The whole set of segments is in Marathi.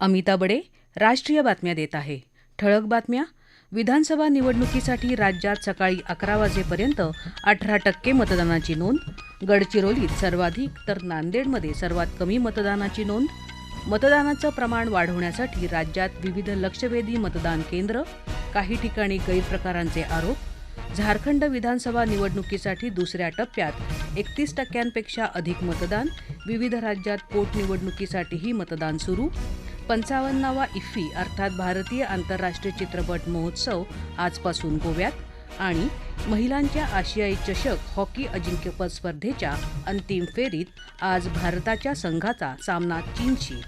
अमिता बडे राष्ट्रीय बातम्या देत आहे. ठळक बातम्या. विधानसभा निवडणुकीसाठी राज्यात सकाळी अकरा वाजेपर्यंत अठरा टक्के मतदानाची नोंद. गडचिरोलीत सर्वाधिक तर नांदेडमध्ये सर्वात कमी मतदानाची नोंद. मतदानाचं प्रमाण वाढवण्यासाठी राज्यात विविध लक्षवेधी मतदान केंद्र काही ठिकाणी गैरप्रकारांचे आरोप. झारखंड विधानसभा निवडणुकीसाठी दुसऱ्या टप्प्यात एकतीस टक्क्यांपेक्षा अधिक मतदान विविध राज्यात पोटनिवडणुकीसाठीही मतदान सुरू. पंचावन्नावा इफ्फी अर्थात भारतीय आंतरराष्ट्रीय चित्रपट महोत्सव आजपासून गोव्यात आणि महिलांच्या आशियाई चषक हॉकी अजिंक्यपद स्पर्धेच्या अंतिम फेरीत आज भारताच्या संघाचा सामना चीनशी.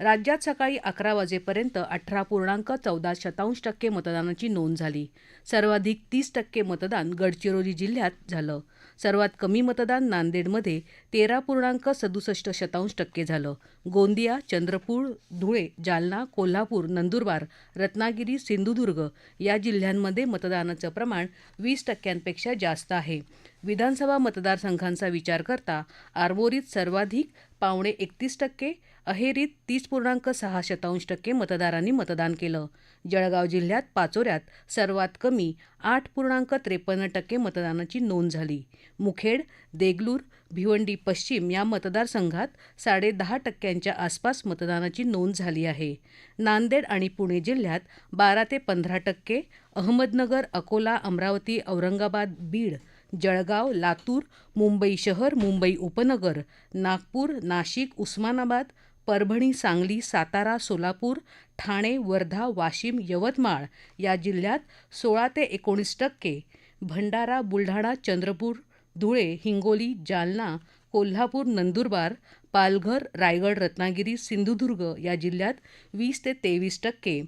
राज्यात सकाळी अकरा वाजेपर्यंत अठरा पूर्णांक चौदा शतांश टक्के मतदानाची नोंद झाली. सर्वाधिक तीस टक्के मतदान गडचिरोली जिल्ह्यात झालं. सर्वात कमी मतदान नांदेडमध्ये तेरा पूर्णांक सदुसष्ट शतांश टक्के झालं. गोंदिया चंद्रपूर धुळे जालना कोल्हापूर नंदुरबार रत्नागिरी सिंधुदुर्ग या जिल्ह्यांमध्ये मतदानाचं प्रमाण वीस टक्क्यांपेक्षा जास्त आहे. विधानसभा मतदारसंघांचा विचार करता आरमोरीत सर्वाधिक पावणे एकतीस टक्के अहेरीत तीस पूर्णांक सहा शतांश टक्के मतदारांनी मतदान केलं. जळगाव जिल्ह्यात पाचोऱ्यात सर्वात कमी आठ पूर्णांक त्रेपन्न टक्के मतदानाची नोंद झाली. मुखेड देगलूर भिवंडी पश्चिम या मतदारसंघात साडे दहा टक्क्यांच्या आसपास मतदानाची नोंद झाली आहे. नांदेड आणि पुणे जिल्ह्यात बारा ते पंधरा टक्के अहमदनगर अकोला अमरावती औरंगाबाद बीड जळगाव लातूर मुंबई शहर मुंबई उपनगर नागपूर नाशिक उस्मानाबाद परभणी सांगली सातारा सोलापूर ठाणे वर्धा वाशिम यवतमाळ या जिल्ह्यात सोळा ते एकोणीस टक्के भंडारा बुलढाणा चंद्रपूर धुळे हिंगोली जालना कोल्हापूर नंदुरबार पालघर रायगड रत्नागिरी सिंधुदुर्ग या जिल्ह्यात वीस ते तेवीस टक्के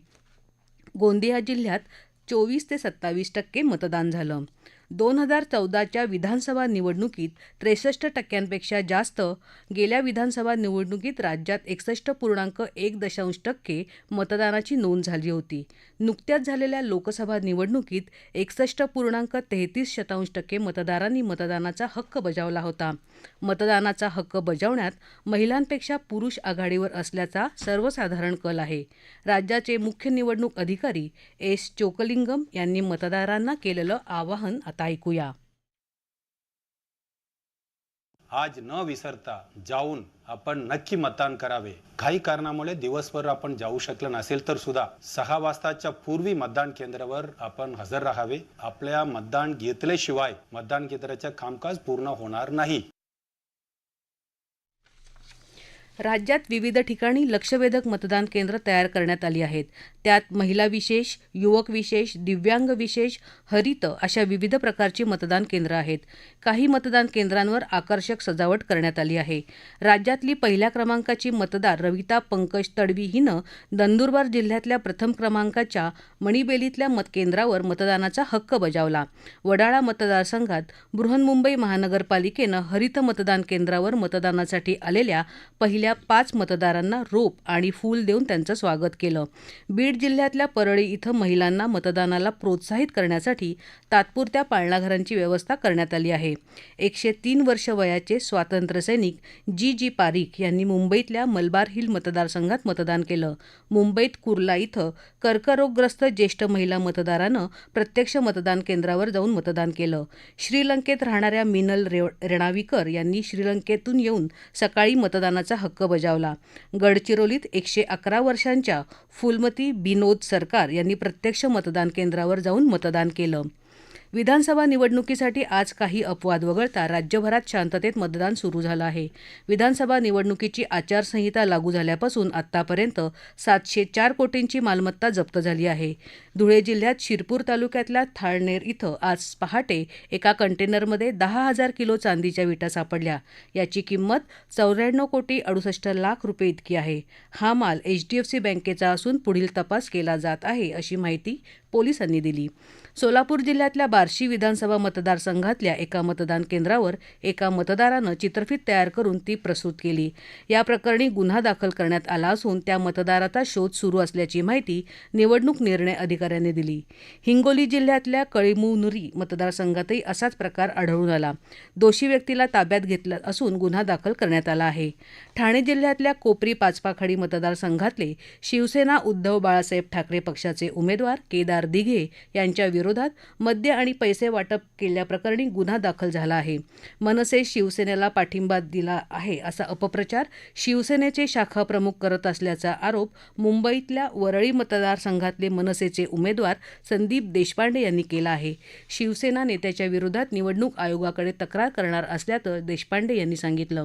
गोंदिया जिल्ह्यात चोवीस ते सत्तावीस टक्के मतदान झालं. दोन हजार चौदाच्या विधानसभा निवडणुकीत त्रेसष्ट टक्क्यांपेक्षा जास्त गेल्या विधानसभा निवडणुकीत राज्यात एकसष्ट पूर्णांक एक दशांश टक्के मतदानाची नोंद झाली होती. नुकत्याच झालेल्या लोकसभा निवडणुकीत एकसष्ट पूर्णांक तेहतीस शतांश टक्के मतदारांनी मतदानाचा हक्क बजावला होता. मतदानाचा हक्क बजावण्यात महिलांपेक्षा पुरुष आघाडीवर असल्याचा सर्वसाधारण कल आहे. राज्याचे मुख्य निवडणूक अधिकारी एस. चोकलिंगम यांनी मतदारांना केलेलं आवाहन आता ऐकूया. आज न विसरता जाऊन आपण नक्की मतदान करावे. काही कारणामुळे दिवसभर आपण जाऊ शकलं नसेल तर सुद्धा सहा वाजताच्या पूर्वी मतदान केंद्रावर आपण हजर राहावे. आपल्या मतदान घेतल्याशिवाय मतदान केंद्राचे कामकाज पूर्ण होणार नाही. राज्यात विविध ठिकाणी लक्षवेधक मतदान केंद्र तयार करण्यात आली आहेत. त्यात महिला विशेष युवक विशेष दिव्यांग विशेष हरित अशा विविध प्रकारची मतदान केंद्र आहेत. काही मतदान केंद्रांवर आकर्षक सजावट करण्यात आली आहे. राज्यातली पहिल्या क्रमांकाची मतदार रविता पंकज तडवी हिनं नंदुरबार जिल्ह्यातल्या प्रथम क्रमांकाच्या मणिबेलीतल्या मतकेंद्रावर मतदानाचा हक्क बजावला. वडाळा मतदारसंघात बृहन्मुंबई महानगरपालिकेनं हरित मतदान केंद्रावर मतदानासाठी आलेल्या पहिल्या पाच मतदारांना रोप आणि फूल देऊन त्यांचं स्वागत केलं. बीड जिल्ह्यातल्या परळी इथं महिलांना मतदानाला प्रोत्साहित करण्यासाठी तात्पुरत्या पाळणाघरांची व्यवस्था करण्यात आली आहे. एकशे तीन वर्ष वयाचे स्वातंत्र्यसैनिक जी जी पारिख यांनी मुंबईतल्या मलबार हिल मतदारसंघात मतदान केलं. मुंबईत कुर्ला इथं कर्करोगग्रस्त ज्येष्ठ महिला मतदारानं प्रत्यक्ष मतदान केंद्रावर जाऊन मतदान केलं. श्रीलंकेत राहणाऱ्या मिनल रेणावीकर यांनी श्रीलंकेतून येऊन सकाळी मतदानाचा हक्क बजावला. गडचिरोलीत एकशे अकरा वर्षांच्या फुलमती बिनोद सरकार यांनी प्रत्यक्ष मतदान केंद्रावर जाऊन मतदान केलं. विधानसभा निवडणुकीसाठी आज काही अपवाद वगळता राज्यभरात शांततेत मतदान सुरू झालं आहे. विधानसभा निवडणुकीची आचारसंहिता लागू झाल्यापासून आतापर्यंत सातशे चार कोटींची मालमत्ता जप्त झाली आहे. धुळे जिल्ह्यात शिरपूर तालुक्यातल्या थाळनेर इथं आज पहाटे एका कंटेनरमध्ये दहा हजार किलो चांदीच्या विटा सापडल्या. याची किंमत चौऱ्याण्णव कोटी अडुसष्ट लाख रुपये इतकी आहे. हा माल एचडीएफसी बँकेचा असून पुढील तपास केला जात आहे अशी माहिती पोलिसांनी दिली. सोलापूर जिल्ह्यातल्या बार्शी विधानसभा मतदारसंघातल्या एका मतदान केंद्रावर एका मतदारानं चित्रफित तयार करून ती प्रस्तुत केली. या प्रकरणी गुन्हा दाखल करण्यात आला असून त्या मतदाराचा शोध सुरू असल्याची माहिती निवडणूक निर्णय अधिकाऱ्यांनी दिली. हिंगोली जिल्ह्यातल्या कळीमुनुरी मतदारसंघातही असाच प्रकार आढळून आला. दोषी व्यक्तीला ताब्यात घेतला असून गुन्हा दाखल करण्यात आला आहे. ठाणे जिल्ह्यातल्या कोपरी पाचपाखाडी मतदारसंघातले शिवसेना उद्धव बाळासाहेब ठाकरे पक्षाचे उमेदवार केदार दिघे यांच्या विरोधात मद्य आणि पैसे वाटप केल्याप्रकरणी गुन्हा दाखल झाला आहे. मनसे शिवसेनेला पाठिंबा दिला आहे असा अपप्रचार शिवसेनेचे शाखा प्रमुख करत असल्याचा आरोप मुंबईतल्या वरळी मतदारसंघातले मनसेचे उमेदवार संदीप देशपांडे यांनी केला आहे. शिवसेना नेत्याच्या विरोधात निवडणूक आयोगाकडे तक्रार करणार असल्याचं देशपांडे यांनी सांगितलं.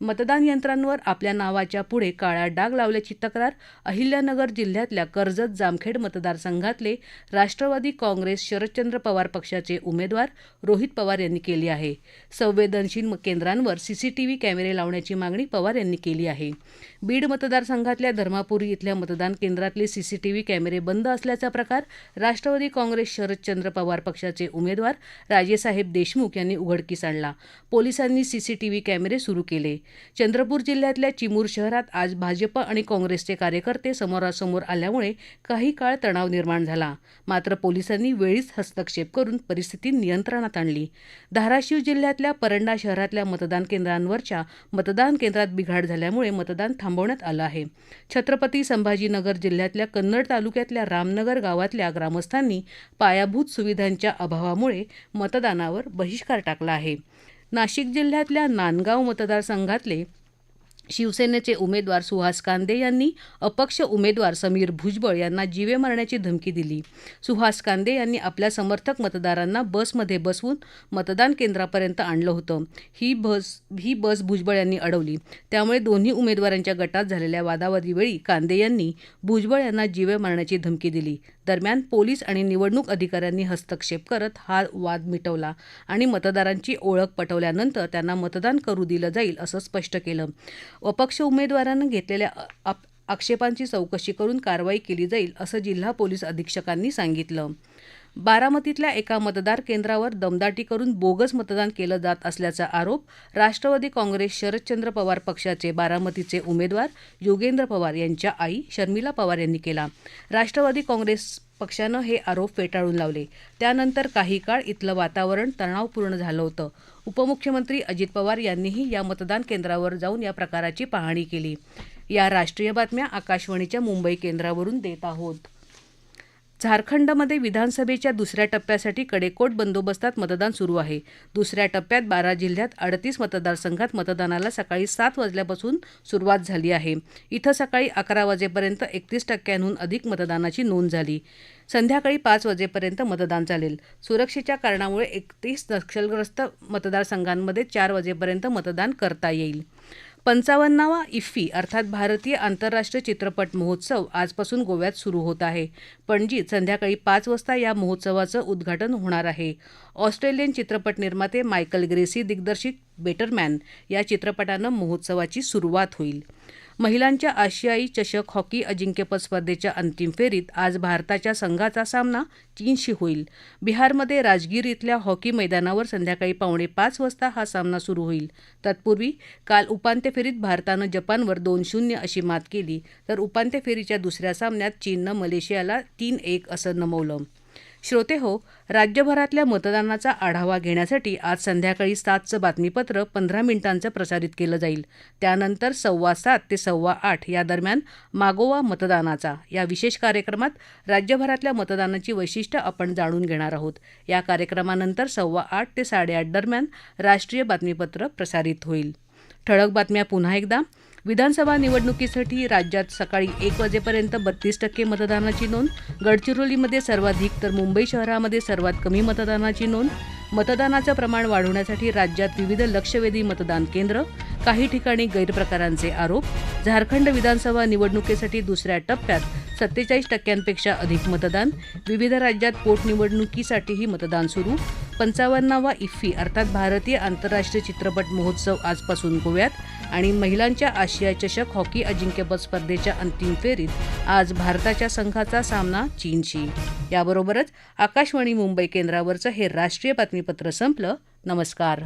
मतदान यंत्रांवर आपल्या नावाच्या पुढे काळा डाग लावल्याची तक्रार अहिल्यानगर जिल्ह्यातल्या कर्जत जामखेड मतदारसंघातले राष्ट्रवादी काँग्रेस शरदचंद्र पवार पक्षाचे उमेदवार रोहित पवार यांनी केली आहे. संवेदनशील केंद्रांवर सीसीटीव्ही कॅमेरे लावण्याची मागणी पवार यांनी केली आहे. बीड मतदारसंघातल्या धर्मापुरी इथल्या मतदान केंद्रातले सीसीटीव्ही कॅमेरे बंद असल्याचा प्रकार राष्ट्रवादी काँग्रेस शरदचंद्र पवार पक्षाचे उमेदवार राजेसाहेब देशमुख यांनी उघडकीस आणला. पोलिसांनी सीसीटीव्ही कॅमेरे सुरू केले. चंद्रपूर जिल्ह्यातल्या चिमूर शहरात आज भाजप आणि काँग्रेसचे कार्यकर्ते समोरासमोर आल्यामुळे काही काळ तणाव निर्माण झाला. मात्र पोलिसांनी वेळीच हस्तक्षेप करून परिस्थिती नियंत्रणात आणली. धाराशिव जिल्ह्यातल्या परंडा शहरातल्या मतदान केंद्रांवरच्या मतदान केंद्रात बिघाड झाल्यामुळे मतदान थांबवण्यात आलं आहे. छत्रपती संभाजीनगर जिल्ह्यातल्या कन्नड तालुक्यातल्या रामनगर गावातल्या ग्रामस्थांनी पायाभूत सुविधांच्या अभावामुळे मतदानावर बहिष्कार टाकला आहे. नाशिक जिल्ह्यातल्या नांदगाव मतदारसंघातले शिवसेनेचे उमेदवार सुहास कांदे यांनी अपक्ष उमेदवार समीर भुजबळ यांना जीवे मारण्याची धमकी दिली. सुहास कांदे यांनी आपल्या समर्थक मतदारांना बसमध्ये बसवून मतदान केंद्रापर्यंत आणलं होतं. ही बस ही बस भुजबळ यांनी अडवली. त्यामुळे दोन्ही उमेदवारांच्या गटात झालेल्या वादावादीवेळी कांदे यांनी भुजबळ यांना जीवे मारण्याची धमकी दिली. दरम्यान पोलीस आणि निवडणूक अधिकाऱ्यांनी हस्तक्षेप करत हा वाद मिटवला आणि मतदारांची ओळख पटवल्यानंतर त्यांना मतदान करू दिलं जाईल असं स्पष्ट केलं. अपक्ष उमेदवारांनं घेतलेल्या आप- आक्षेपांची चौकशी करून कारवाई केली जाईल असं जिल्हा पोलीस अधीक्षकांनी सांगितलं. बारामतीतल्या एका मतदार केंद्रावर दमदाटी करून बोगस मतदान केलं जात असल्याचा आरोप राष्ट्रवादी काँग्रेस शरदचंद्र पवार पक्षाचे बारामतीचे उमेदवार योगेंद्र पवार यांच्या आई शर्मिला पवार यांनी केला. राष्ट्रवादी काँग्रेस पक्षानं हे आरोप फेटाळून लावले. त्यानंतर काही काळ इथलं वातावरण तणावपूर्ण झालं होतं. उपमुख्यमंत्री अजित पवार यांनीही या मतदान केंद्रावर जाऊन या प्रकाराची पाहणी केली. या राष्ट्रीय बातम्या आकाशवाणीच्या मुंबई केंद्रावरून देत आहोत. झारखंडमध्ये विधानसभेच्या दुसऱ्या टप्प्यासाठी कडेकोट बंदोबस्तात मतदान सुरू आहे. दुसऱ्या टप्प्यात बारा जिल्ह्यात अडतीस मतदारसंघात मतदानाला सकाळी सात वाजल्यापासून सुरुवात झाली आहे. इथं सकाळी अकरा वाजेपर्यंत एकतीस टक्क्यांहून अधिक मतदानाची नोंद झाली. संध्याकाळी पाच वाजेपर्यंत मतदान चालेल. सुरक्षेच्या कारणामुळे एकतीस नक्षलग्रस्त मतदारसंघांमध्ये चार वाजेपर्यंत मतदान करता येईल. पंचावन्नावा इफ्फी अर्थात भारतीय आंतरराष्ट्रीय चित्रपट महोत्सव आजपासून गोव्यात सुरू होत आहे. पणजीत संध्याकाळी पाच वाजता या महोत्सवाचं उद्घाटन होणार आहे. ऑस्ट्रेलियन चित्रपट निर्माते मायकल ग्रेसी दिग्दर्शित बेटरमॅन या चित्रपटानं महोत्सवाची सुरुवात होईल. महिलांच्या आशियाई चषक हॉकी अजिंक्यपद स्पर्धेच्या अंतिम फेरीत आज भारताच्या संघाचा सामना चीनशी होईल. बिहारमध्ये राजगीर इथल्या हॉकी मैदानावर संध्याकाळी पावणे पाच वाजता हा सामना सुरू होईल. तत्पूर्वी काल उपांत्य फेरीत भारतानं जपानवर दोन शून्य अशी मात केली तर उपांत्य फेरीच्या दुसऱ्या सामन्यात चीननं मलेशियाला तीन एक असं नमवलं. श्रोते हो राज्यभरातल्या मतदानाचा आढावा घेण्यासाठी आज संध्याकाळी सातचं बातमीपत्र पंधरा मिनिटांचं प्रसारित केलं जाईल. त्यानंतर सव्वा सात ते सव्वा आठ या दरम्यान मागोवा मतदानाचा या विशेष कार्यक्रमात राज्यभरातल्या मतदानाची वैशिष्ट्य आपण जाणून घेणार आहोत. या कार्यक्रमानंतर सव्वा आठ ते साडेआठ दरम्यान राष्ट्रीय बातमीपत्र प्रसारित होईल. ठळक बातम्या पुन्हा एकदा. विधानसभा निवडणुकीसाठी राज्यात सकाळी एक वाजेपर्यंत बत्तीस टक्के मतदानाची नोंद गडचिरोलीमध्ये सर्वाधिक तर मुंबई शहरामध्ये सर्वात कमी मतदानाची नोंद. मतदानाचं प्रमाण वाढवण्यासाठी राज्यात विविध लक्षवेधी मतदान केंद्र काही ठिकाणी गैरप्रकारांचे आरोप. झारखंड विधानसभा निवडणुकीसाठी दुसऱ्या टप्प्यात सत्तेचाळीस टक्क्यांपेक्षा अधिक मतदान. विविध राज्यात पोटनिवडणुकीसाठीही मतदान सुरू. पंचावन्नावा इफ्फी अर्थात भारतीय आंतरराष्ट्रीय चित्रपट महोत्सव आजपासून गोव्यात. आणि महिलांच्या आशिया चषक हॉकी अजिंक्यपद स्पर्धेच्या अंतिम फेरीत आज भारताच्या संघाचा सामना चीनशी. याबरोबरच आकाशवाणी मुंबई केंद्रावरचं हे राष्ट्रीय बातमीपत्र संपलं. नमस्कार.